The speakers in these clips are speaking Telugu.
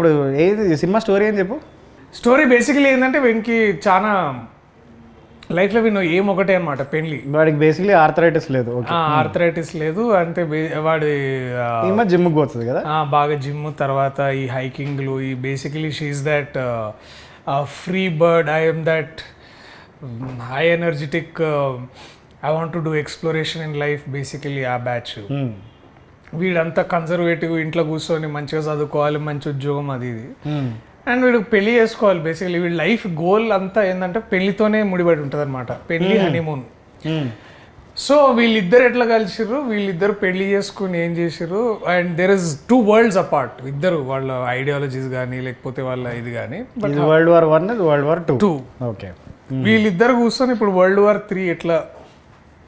ఇప్పుడు ఏది సినిమా స్టోరీ అని చెప్పు? స్టోరీ బేసికలీ ఏంటంటే వీనికి చాలా లైఫ్లో వీను ఏం ఒకటే అనమాట పెళ్ళి వాడికి బేసిక్లీ ఆర్థరైటిస్ లేదు ఆర్థరైటిస్ లేదు అంటే వాడి జిమ్కి పోతుంది కదా? బాగా జిమ్ తర్వాత ఈ హైకింగ్లు ఈ basically she's that free bird I'm that high energetic I want to do exploration in life basically ఆ బ్యాచ్. మ్మ్. వీడంతా కన్జర్వేటివ్ ఇంట్లో కూర్చొని మంచిగా చదువుకోవాలి మంచి ఉద్యోగం అది ఇది. అండ్ వీడు పెళ్ళి చేసుకోవాలి బేసికలీ వీడి లైఫ్ గోల్ అంతా ఏంటంటే పెళ్ళితోనే ముడిపడి ఉంటుంది అనమాట పెళ్ళి హనీమూన్ మ్మ్. సో వీళ్ళిద్దరు ఎట్లా కలిసిర్రు? వీళ్ళిద్దరు పెళ్ళి చేసుకుని ఏం చేసిర్రు? And there is two worlds apart ఇద్దరు వాళ్ళ ఐడియాలజీస్ కానీ లేకపోతే వాళ్ళ ఇది కానీ world war one world war two two okay వీళ్ళిద్దరు కూర్చొని ఇప్పుడు వరల్డ్ వార్ త్రీ ఎట్లా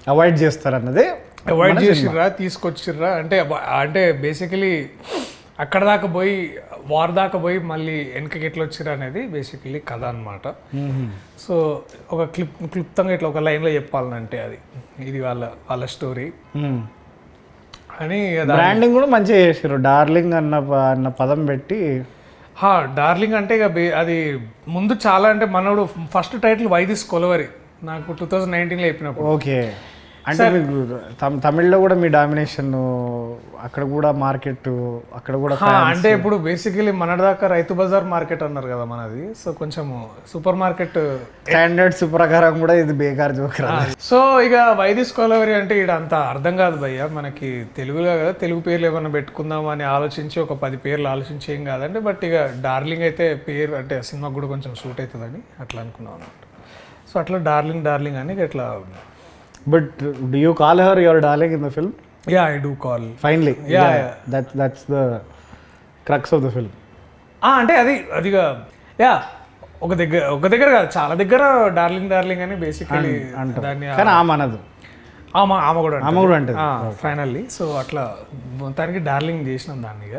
అవాయిడ్ చేస్తారన్నది అవాయిడ్ చేసిర్రా తీసుకొచ్చిర్రా? అంటే అంటే బేసికలీ అక్కడ దాకా పోయి వార్ దాకా పోయి మళ్ళీ వెనకకి ఎట్లా వచ్చిర్రా అనేది బేసికలీ కథ అనమాట సో ఒక క్లిప్ క్లుప్తంగా ఇట్లా ఒక లైన్లో చెప్పాలంటే అది. ఇది వాళ్ళ వాళ్ళ స్టోరీ అని బ్రాండింగ్ కూడా మంచిగా చేసారు డార్లింగ్ అన్న అన్న పదం పెట్టి. హా డార్లింగ్ అంటే ఇక అది ముందు చాలా అంటే మనోడు ఫస్ట్ టైటిల్ వైదిస్ కొలవరి. నాకు టూ థౌజండ్ నైన్టీన్లో చెప్పినప్పుడు. ఓకే. అంటే మీకు తమ్- తమిళ్ళో కూడా మీ డామినేషన్ అక్కడ కూడా మార్కెట్ అక్కడ కూడా అంటే ఇప్పుడు బేసికలీ మనదాకా రైతు బజార్ మార్కెట్ అన్నారు కదా మనది. సో కొంచెం సూపర్ మార్కెట్ స్టాండర్డ్స్ ప్రకారం కూడా ఇది బేకార్ జోకర్ సో ఇక వైదిస్ కొలవరి అంటే ఇక్కడ అంత అర్థం కాదు భయ్య. మనకి తెలుగులో కదా తెలుగు పేర్లు ఏమైనా పెట్టుకుందాం అని ఆలోచించి ఒక పది పేర్లు ఆలోచించి ఏం కాదంటే బట్ ఇక డార్లింగ్ అయితే పేరు అంటే సినిమాకి కూడా కొంచెం సూట్ అవుతుందని అట్లా అనుకున్నాం అనమాట సో అట్లా డార్లింగ్ డార్లింగ్ అని ఇట్లా but do you call her your darling in the film ya I do call finally Yeah, yeah. That that's the crux of the film అంటే అది అదిగా యా ఒక దగ్గర ఒక దగ్గర కాదు చాలా దగ్గర డార్లింగ్ డార్లింగ్ అని బేసికలీ దాన్ని కానీ ఆమె అనదు. ఆమె ఆమె కూడా ఆమె కూడా అంటది. ఫైనల్లీ సో అట్లా మొత్తానికి డార్లింగ్ చేసినాం దాన్ని ఇక.